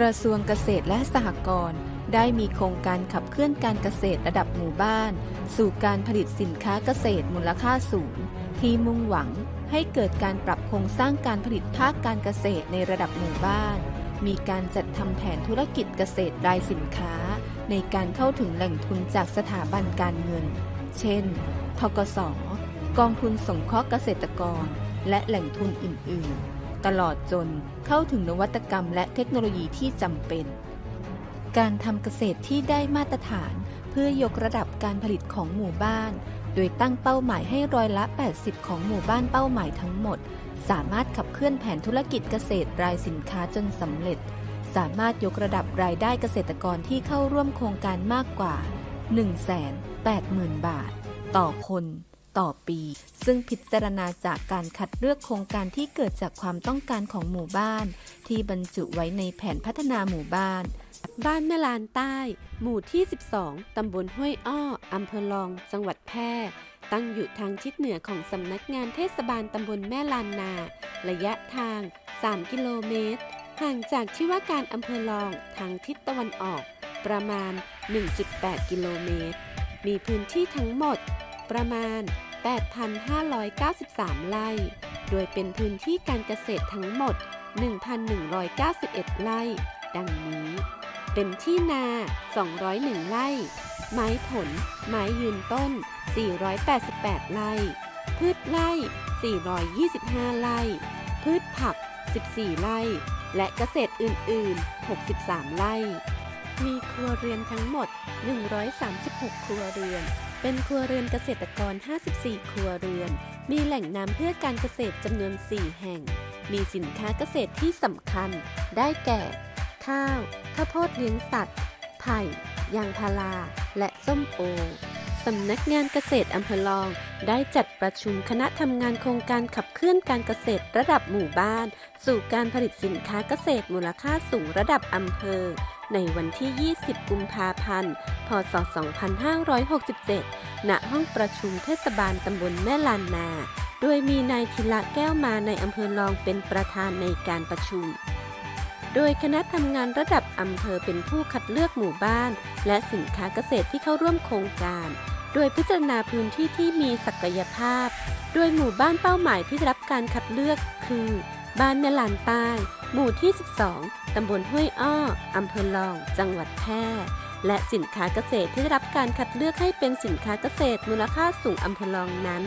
กระทรวงเกษตรและสหกรณ์ได้มีโครงการขับเคลื่อนการเกษตรระดับหมู่บ้าน สู่การผลิตสินค้าเกษตรมูลค่าสูง ที่มุ่งหวังให้เกิดการปรับโครงสร้างการผลิตภาคการเกษตรในระดับหมู่บ้าน มีการจัดทำแผนธุรกิจเกษตรรายสินค้า ในการเข้าถึงแหล่งทุนจากสถาบันการเงิน เช่น ทกส กองทุนสงเคราะห์เกษตรกร และแหล่งทุนอื่น ๆ ตลอดจนเข้าถึงนวัตกรรมและเทคโนโลยีที่จำเป็น การทำเกษตรที่ได้มาตรฐาน เพื่อยกระดับการผลิตของหมู่บ้าน โดยตั้งเป้าหมายให้ร้อยละ 80 ของหมู่บ้านเป้าหมายทั้งหมด สามารถขับเคลื่อนแผนธุรกิจเกษตรรายสินค้าจนสำเร็จ สามารถยกระดับรายได้เกษตรกรที่เข้าร่วมโครงการมากกว่า 180,000 บาท ต่อคน ต่อปี ซึ่งพิจารณาจากการคัดเลือกโครงการที่เกิดจากความต้องการของหมู่บ้าน ที่บรรจุไว้ในแผนพัฒนาหมู่บ้าน บ้านแม่ลานใต้ หมู่ที่ 12 ตำบลห้วยอ้ออำเภอลอง จังหวัดแพร่ตั้งอยู่ทางทิศเหนือของสำนักงานเทศบาลตำบลแม่ลานนา ระยะทาง 3 กิโลเมตร ห่างจากที่ว่าการอำเภอลองทางทิศตะวันออก ประมาณ 1.8 กิโลเมตร มีพื้นที่ทั้งหมด ประมาณ 8,593 ไร่ โดยเป็นพื้นที่การเกษตรทั้งหมด 1,191 ไร่ ดังนี้ เป็นที่นา 201 ไร่ ไม้ผล ไม้ยืนต้น 488 ไร่ พืชไร่ 425 ไร่ พืชผัก 14 ไร่ และเกษตรอื่น ๆ 63 ไร่ มีครัวเรือนทั้งหมด 136 ครัวเรือน เป็นครัวเรือนเกษตรกร 54 ครัวเรือน มีแหล่งน้ำเพื่อการเกษตรจำนวน 4 แห่ง มีสินค้าเกษตรที่สำคัญ ได้แก่ ข้าว ข้าวโพดเลี้ยงสัตว์ ไผ่ ยางพารา และส้มโอสำนักงานเกษตรอำเภอลอง ได้จัดประชุมคณะทำงานโครงการขับเคลื่อนการเกษตรระดับหมู่บ้าน สู่การผลิตสินค้าเกษตรมูลค่าสูงระดับอำเภอในวันที่ 20 กุมภาพันธ์ พศ 2567 ณ ห้องประชุมเทศบาลตำบลแม่ลานนา โดยมีนายธีระแก้วมาในอำเภอลองเป็นประธานในการประชุม โดยคณะทำงานระดับอำเภอเป็นผู้คัดเลือกหมู่บ้าน และสินค้าเกษตรที่เข้าร่วมโครงการ โดยพิจารณาพื้นที่ที่มีศักยภาพ โดยหมู่บ้านเป้าหมายที่ได้รับการคัดเลือกคือ บ้านแม่ลานใต้หมู่ที่ 12 ตำบลห้วยอ้อ อำเภอลอง จังหวัดแพร่ และสินค้าเกษตรที่ได้รับการคัดเลือกให้เป็นสินค้าเกษตรมูลค่าสูงอำเภอลองนั้น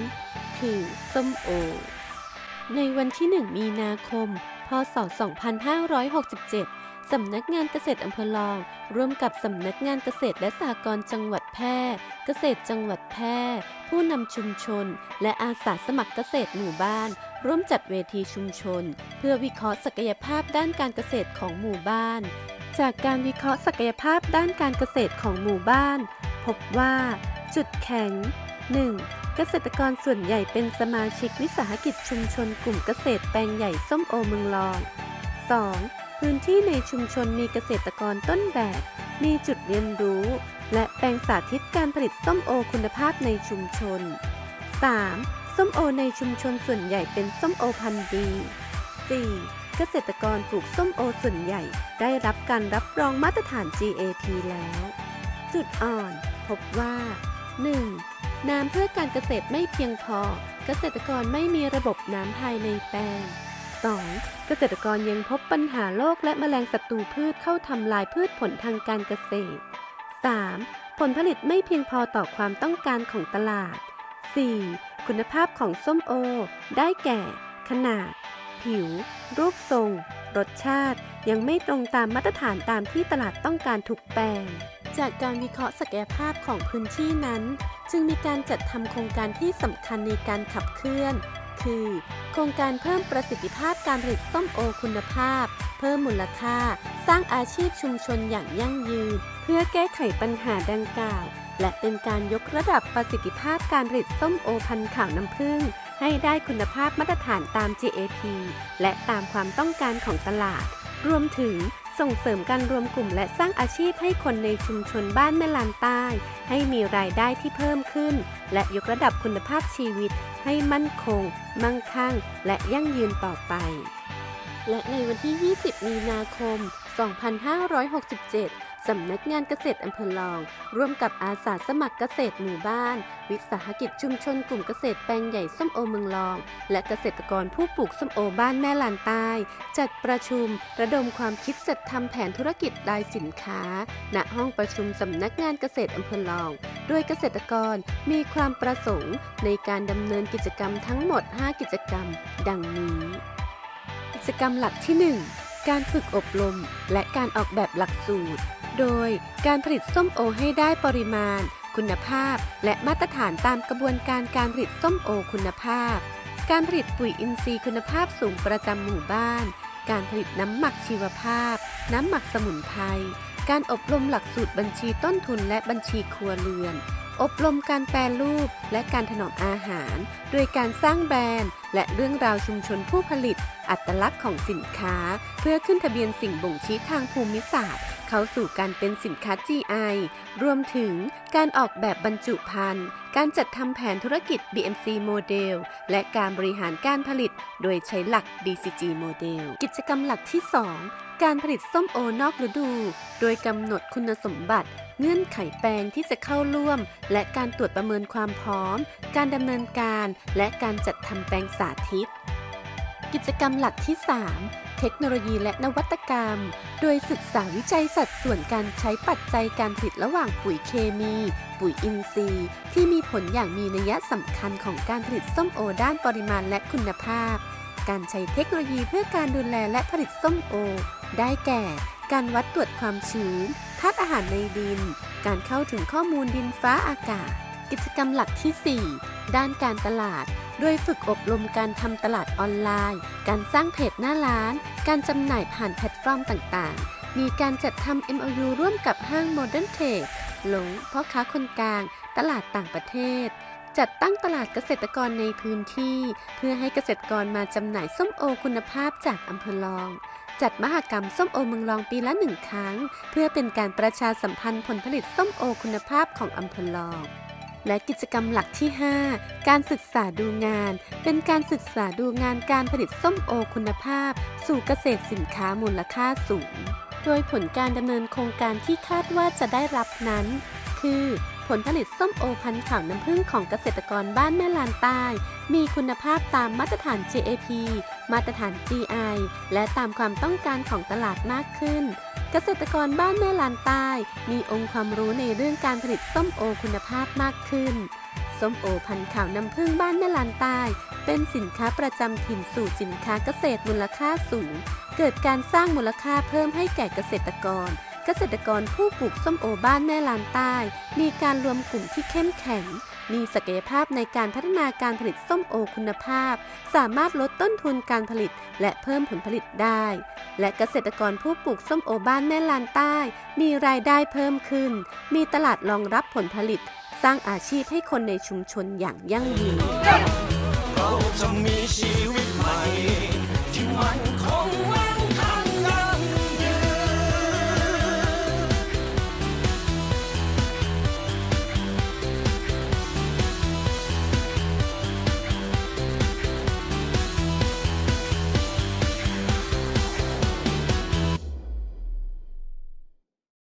คือส้มโอ ในวันที่ 1 มีนาคม พศ 2567 สำนักงานเกษตรอำเภอลอง ร่วมกับสำนักงานเกษตรและสหกรณ์จังหวัดแพร่ เกษตรจังหวัดแพร่ ผู้นำชุมชน และอาสาสมัครเกษตรหมู่บ้าน ร่วมจัดเวทีชุมชน เพื่อวิเคราะห์ศักยภาพด้านการเกษตรของหมู่บ้าน จากการวิเคราะห์ศักยภาพด้านการเกษตรของหมู่บ้าน พบว่า จุดแข็ง 1. เกษตรกรส่วนใหญ่เป็นสมาชิกวิสาหกิจชุมชนกลุ่มเกษตรแปลงใหญ่ส้มโอเมืองรอง 2. พื้นที่ในชุมชนมีเกษตรกรต้นแบบ มีจุดเรียนรู้ และแปลงสาธิตการผลิตส้มโอคุณภาพในชุมชน 3. ส้มโอในชุมชนส่วนใหญ่เป็นส้มโอพันธุ์ดี 4. เกษตรกรปลูกส้มโอส่วนใหญ่ ได้รับการรับรองมาตรฐาน GAP แล้ว จุดอ่อน พบว่า 1. น้ำเพื่อการเกษตรไม่เพียงพอ เกษตรกรไม่มีระบบน้ำภายในแปลง 2. เกษตรกรยังพบปัญหาโรคและแมลงศัตรูพืชเข้าทำลายพืชผลทางการเกษตร 3. ผลผลิตไม่เพียงพอต่อความต้องการของตลาด 4. คุณภาพของส้มโอ ได้แก่ ขนาด ผิว รูปทรง รสชาติ ยังไม่ตรงตามมาตรฐานตามที่ตลาดต้องการทุกแปลง จากการวิเคราะห์ศักยภาพของพื้นที่นั้น จึงมีการจัดทำโครงการที่สำคัญในการขับเคลื่อน คือ โครงการเพิ่มประสิทธิภาพการผลิตส้มโอคุณภาพ เพิ่มมูลค่า สร้างอาชีพชุมชนอย่างยั่งยืน เพื่อแก้ไขปัญหาดังกล่าว และเป็นการยกระดับประสิทธิภาพการผลิตส้มโอพันธุ์ขาวน้ำผึ้งให้ได้คุณภาพมาตรฐานตาม GAP และตามความต้องการของตลาด รวมถึง ส่งเสริมการรวมกลุ่มและสร้างอาชีพให้คนในชุมชนบ้านแม่ลานใต้ ให้มีรายได้ที่เพิ่มขึ้น และยกระดับคุณภาพชีวิต ให้มั่นคง มั่งคั่ง และยั่งยืนต่อไป และในวันที่ 20 มีนาคม 2567 สำนักงานเกษตรอำเภอลอง ร่วมกับอาสาสมัครเกษตรหมู่บ้าน วิสาหกิจชุมชนกลุ่มเกษตรแปลงใหญ่ส้มโอเมืองลอง และเกษตรกรผู้ปลูกส้มโอบ้านแม่ลานใต้ จัดประชุม ระดมความคิดจัดทำแผนธุรกิจรายสินค้า ณห้องประชุมสำนักงานเกษตรอำเภอลอง โดยเกษตรกรมีความประสงค์ ในการดำเนินกิจกรรมทั้งหมด 5 กิจกรรม ดังนี้ กิจกรรมหลักที่ 1 การฝึกอบรม และการออกแบบหลักสูตร โดยการผลิตส้มโอให้ได้ปริมาณ คุณภาพ และมาตรฐานตามกระบวนการการผลิตส้มโอคุณภาพ การผลิตปุ๋ยอินทรีย์คุณภาพสูงประจำหมู่บ้าน การผลิตน้ำหมักชีวภาพ น้ำหมักสมุนไพร การอบรมหลักสูตรบัญชีต้นทุนและบัญชีครัวเรือน อบรมการแปรรูปและการถนอมอาหาร โดยการสร้างแบรนด์ และเรื่องราวชุมชนผู้ผลิต อัตลักษณ์ของสินค้า เพื่อขึ้นทะเบียนสิ่งบ่งชี้ทางภูมิศาสตร์ เข้าสู่การเป็นสินค้า GI รวมถึงการออกแบบบรรจุภัณฑ์ การจัดทำแผนธุรกิจ BMC โมเดล และการบริหารการผลิต โดยใช้หลัก BCG โมเดล กิจกรรมหลักที่ 2 การผลิตส้มโอนอกฤดู โดยกำหนดคุณสมบัติเงื่อนไขแปลงที่จะเข้าร่วม และการตรวจประเมินความพร้อม การดำเนินการ และการจัดทำแปลงสาธิต กิจกรรมหลักที่ 3 เทคโนโลยีและนวัตกรรม โดยศึกษาวิจัยสัดส่วนการใช้ปัจจัยการผลิตระหว่างปุ๋ยเคมี ปุ๋ยอินทรีย์ ที่มีผลอย่างมีนัยสำคัญของการผลิตส้มโอด้านปริมาณและคุณภาพ การใช้เทคโนโลยีเพื่อการดูแลและผลิตส้มโอ ได้แก่ การวัดตรวจความชื้นธาตุอาหารในดิน การเข้าถึงข้อมูลดินฟ้าอากาศ กิจกรรมหลักที่ 4 ด้านการตลาด โดยฝึกอบรมการทำตลาดออนไลน์ การสร้างเพจหน้าร้าน การจำหน่ายผ่านแพลตฟอร์มต่างๆ มีการจัดทำ MOU ร่วมกับห้าง Modern Trade หลงพ่อค้าคนกลาง ตลาดต่างประเทศ จัดตั้งตลาดเกษตรกรในพื้นที่ เพื่อให้เกษตรกรมาจำหน่ายส้มโอคุณภาพจากอำเภอลองจัดมหกรรมส้มโอเมืองรองปีละหนึ่งครั้ง เพื่อเป็นการประชาสัมพันธ์ผลผลิตส้มโอคุณภาพของอำเภอลอง และกิจกรรมหลักที่ 5 การศึกษาดูงาน เป็นการศึกษาดูงานการผลิตส้มโอคุณภาพ สู่เกษตรสินค้ามูลค่าสูง โดยผลการดำเนินโครงการที่คาดว่าจะได้รับนั้น คือ ผลผลิตส้มโอพันธุ์ขาวน้ำผึ้งของเกษตรกรบ้านแม่ลานใต้ มีคุณภาพตามมาตรฐาน GAP มาตรฐาน GI และตามความต้องการของตลาดมากขึ้น เกษตรกรบ้านแม่ลานใต้ มีองค์ความรู้ในเรื่องการผลิตส้มโอคุณภาพมากขึ้น ส้มโอพันธุ์ขาวน้ำผึ้งบ้านแม่ลานใต้ เป็นสินค้าประจำถิ่นสู่สินค้าเกษตรมูลค่าสูง เกิดการสร้างมูลค่าเพิ่มให้แก่เกษตรกร เกษตรกรผู้ปลูกส้มโอบ้านแม่ลานใต้ มีการรวมกลุ่มที่เข้มแข็ง มีศักยภาพในการพัฒนาการผลิตส้มโอคุณภาพ สามารถลดต้นทุนการผลิตและเพิ่มผลผลิตได้ และเกษตรกรผู้ปลูกส้มโอบ้านแม่ลานใต้ มีรายได้เพิ่มขึ้น มีตลาดรองรับผลผลิต สร้างอาชีพให้คนในชุมชนอย่างยั่งยืนเราจะมีชีวิตใหม่